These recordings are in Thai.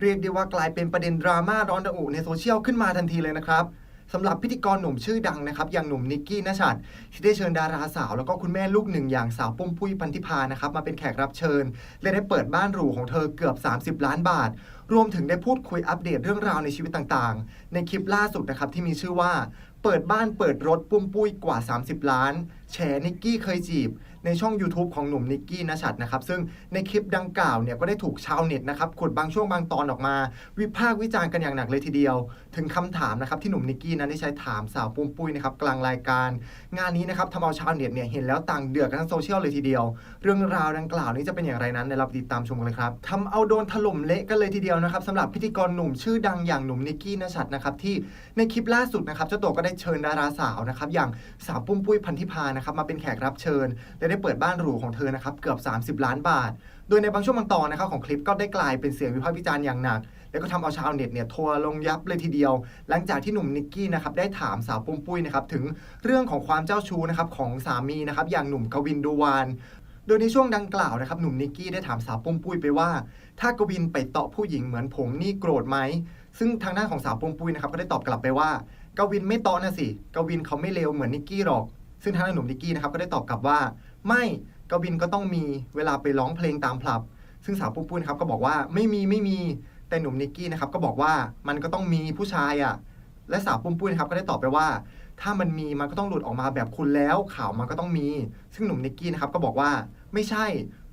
เรียกได้ว่ากลายเป็นประเด็นดราม่าร้อนระอุในโซเชียลขึ้นมาทันทีเลยนะครับสำหรับพิธีกรหนุ่มชื่อดังนะครับ อย่างหนุ่มนิกกี้นชัดที่ได้เชิญดาราสาว แล้วก็คุณแม่ลูกหนึ่งอย่างสาวปุ้มปุ้ยพันธิพานะครับ มาเป็นแขกรับเชิญ และได้เปิดบ้านหรูของเธอเกือบ 30 ล้านบาท รวมถึงได้พูดคุยอัปเดตเรื่องราวในชีวิตต่างๆ ในคลิปล่าสุดนะครับที่มีชื่อว่า เปิดบ้านเปิดรถปุ้มปุ้ยกว่า 30 ล้านแฉนิกกี้เคยจีบ ในช่อง YouTube ของหนุ่มนิกกี้นชัดนะครับ ซึ่งในคลิปดังกล่าวเนี่ยก็ได้ถูกชาวเน็ตนะครับขุดบางช่วงบางตอนออกมา วิพากษ์วิจารณ์กันอย่างหนักเลยทีเดียว ถึงคำถามนะครับที่หนุ่มนิกกี้นั้นได้ใช้ถามสาวปุ้มปุ้ยนะครับกลางรายการ งานนี้นะครับทำเอาชาวเน็ตเนี่ยเห็นแล้วต่างเดือดกันทั้งโซเชียลเลยทีเดียว เรื่องราวดังกล่าวนี้จะเป็นอย่างไรนั้นในเราติดตามชมกันเลยครับทำเอาโดนถล่มเละกันเลยทีเดียวนะครับสำหรับพิธีกรหนุ่มชื่อดังอย่างหนุ่มนิกกี้นชัดนะครับที่ในคลิปล่าสุดนะครับเจ้าตัวก็ได้เชิญดาราสาวนะครับอย่างสาวปุ้มปุ้ยพันธิพานะครับมาเป็นแขกรับเชิญและได้เปิดบ้านหรูของเธอนะครับเกือบ 30 ล้านบาท โดยในบางช่วงบางตอนนะครับของคลิปก็ได้กลายเป็นเสียงวิพากษ์วิจารณ์อย่างหนัก แล้วก็ทำเอาชาวเน็ตเนี่ยทัวร์ลงยับเลยทีเดียว หลังจากที่หนุ่มนิกกี้นะครับได้ถามสาวปุ้มปุ้ยนะครับถึงเรื่องของความเจ้าชู้นะครับของสามีนะครับอย่างหนุ่มกวินดูวาน โดยในช่วงดังกล่าวนะครับหนุ่มนิกกี้ได้ถามสาวปุ้มปุ้ยไปว่า ถ้ากวินไปเตาะผู้หญิงเหมือนผมนี่โกรธไหม ซึ่งทางด้านของสาวปุ้มปุ้ยนะครับก็ได้ตอบกลับไปว่ากวินไม่เตาะนะสิกวินเขาไม่เลวเหมือนนิกกี้หรอก ซึ่งทางด้านหนุ่มนิกกี้นะครับก็ได้ตอบกลับว่า ไม่กวินก็ต้องมีเวลาไปร้องเพลงตามผับ ซึ่งสาวปุ้มปุ้ยนะครับก็บอกว่าไม่มีไม่มีแต่หนุ่มนิกกี้นะครับก็บอกว่ามันก็ต้องมีผู้ชายอะและสาวปุ้มปุ้ยนะครับก็ได้ตอบไปว่า ถ้ามันมีมันก็ต้องหลุดออกมาแบบคุณแล้วข่าวมันก็ต้องมี ซึ่งหนุ่มนิกกี้นะครับก็บอกว่า ไม่ใช่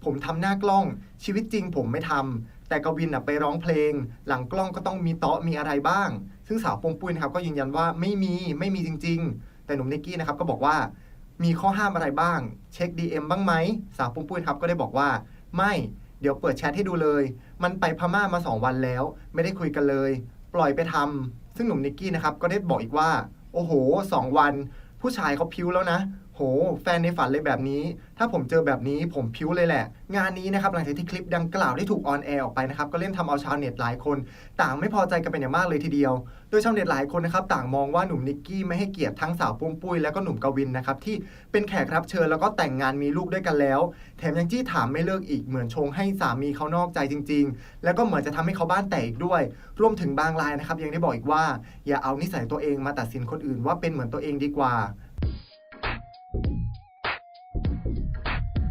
ผมทำหน้ากล้อง ชีวิตจริงผมไม่ทำแต่กวินอะไปร้องเพลง หลังกล้องก็ต้องมีโต๊ะมีอะไรบ้าง ซึ่งสาวปุ้มปุ้ยนะครับก็ยืนยันว่าไม่มีไม่มีจริง ๆ แต่หนุ่มนิกกี้นะครับก็บอกว่ามีข้อห้ามอะไรบ้าง เช็ค DM บ้างไหมสาวปุ้มปุ้ยครับก็ได้บอกว่า ไม่เดี๋ยวเปิดแชทให้ดูเลย มันไปพม่ามา 2 วันแล้ว ไม่ได้คุยกันเลย ปล่อยไปทำซึ่งหนุ่มนิกกี้นะครับก็ได้บอกอีกว่า โอ้โห 2 วัน ผู้ชายเขาพิ้วแล้วนะ โห แฟนในฝันเลยแบบนี้ ถ้าผมเจอแบบนี้ผมพิ้วเลยแหละ งานนี้นะครับหลังจากที่คลิปดังกล่าวได้ถูกออนแอร์ออกไปนะครับก็เล่นทำเอาชาวเน็ตหลายคน ต่างไม่พอใจกันเป็นอย่างมากเลยทีเดียว โดยชาวเน็ตหลายคนนะครับต่างมองว่าหนุ่มนิกกี้ไม่ให้เกียรติทั้งสาวปุ้มปุ้ยแล้วก็หนุ่มกวินนะครับที่เป็นแขกรับเชิญแล้วก็แต่งงานมีลูกด้วยกันแล้ว แถมยังจี้ถามไม่เลิกอีกเหมือนชงให้สามีเขานอกใจจริง ๆ แล้วก็เหมือนจะทำให้เขาบ้านแตกอีกด้วย รวมถึงบางรายนะครับยังได้บอกอีกว่า อย่าเอานิสัยตัวเองมาตัดสินคนอื่นว่าเป็นเหมือนตัวเองดีกว่า